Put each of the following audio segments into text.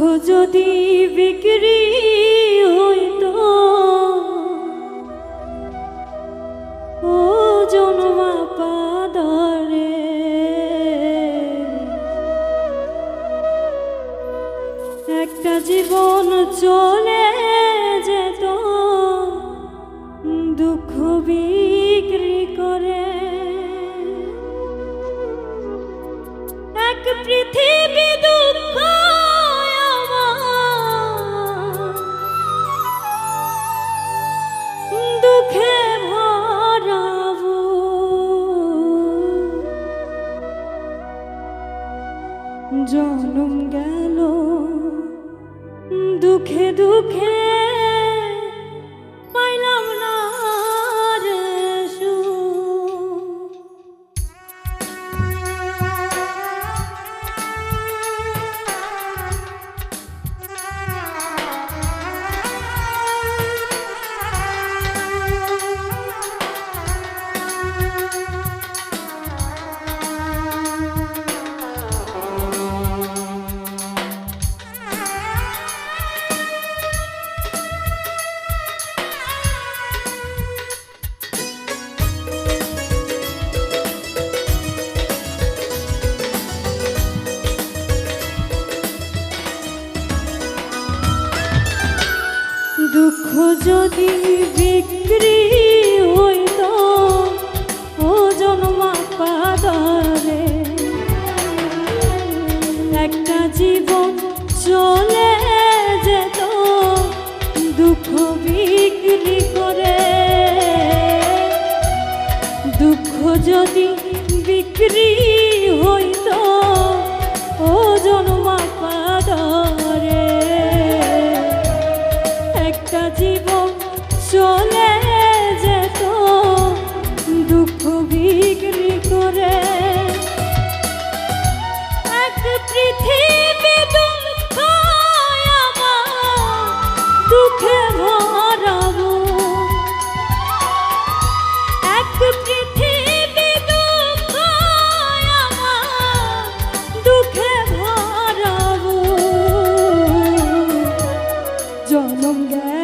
বধু যদি বিক্রি হইত। ও জন্মা পাদরে একটা জীবন চলে দুঃখ যদি বিক্রি হইত, ও জন্মাপাদরে একটা জীবন চলে যেত, দুঃখ বিক্রি করে। দুঃখ যদি longer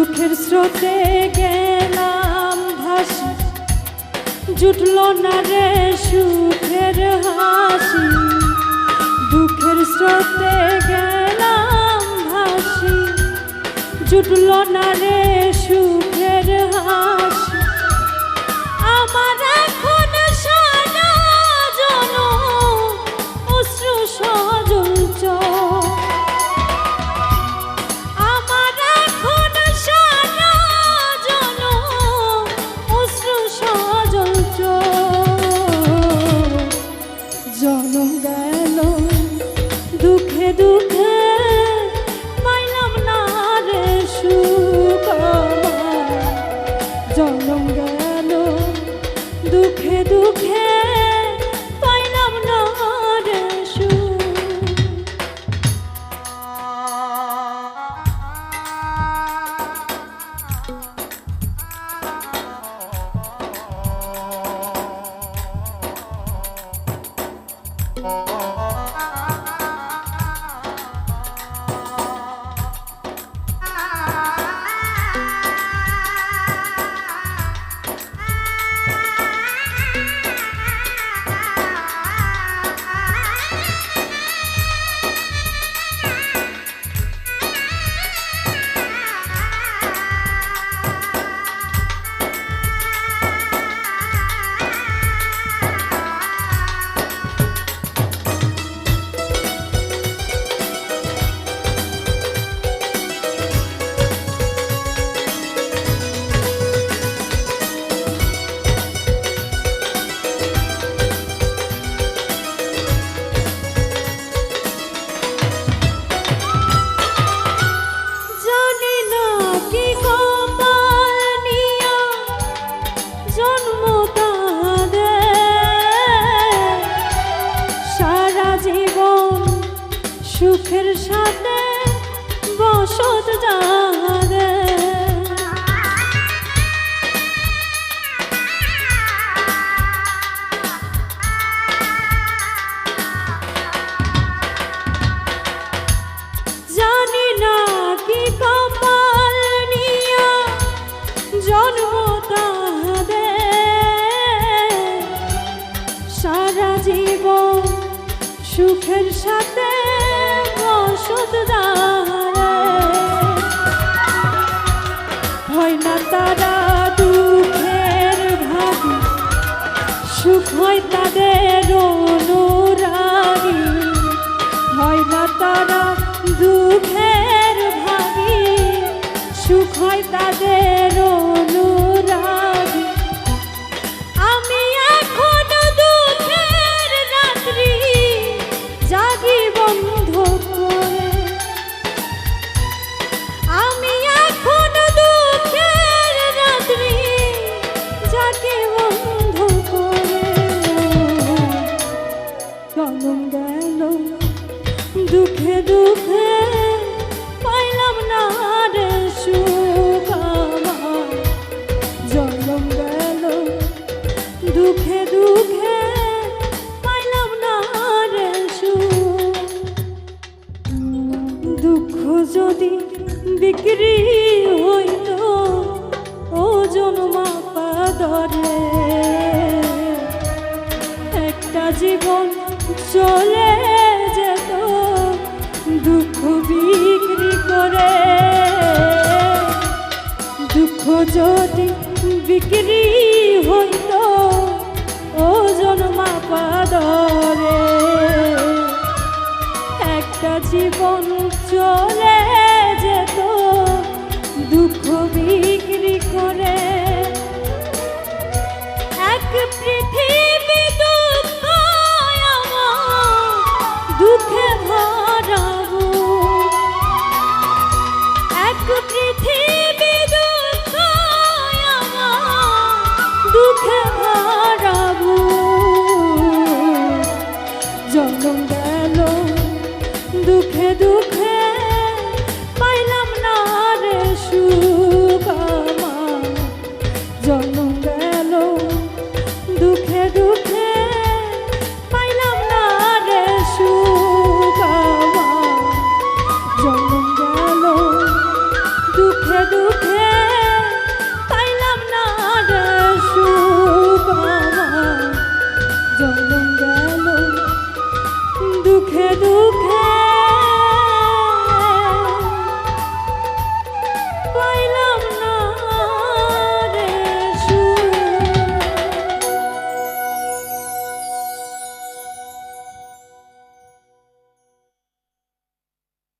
দুঃখের স্রোতে গেলাম ভাসি। জুটল না রে সুখের হাসি। দুঃখের স্রোতে গেলাম ভাসি। জুটল না রে Música সুখের সাথে বসত যা অন্তরে একটা জীবন চলে যেত, দুঃখ বিক্রি করে। দুঃখ যদি বিক্রি হইত, ওজন জন্মা পাদরে একটা জীবন চলে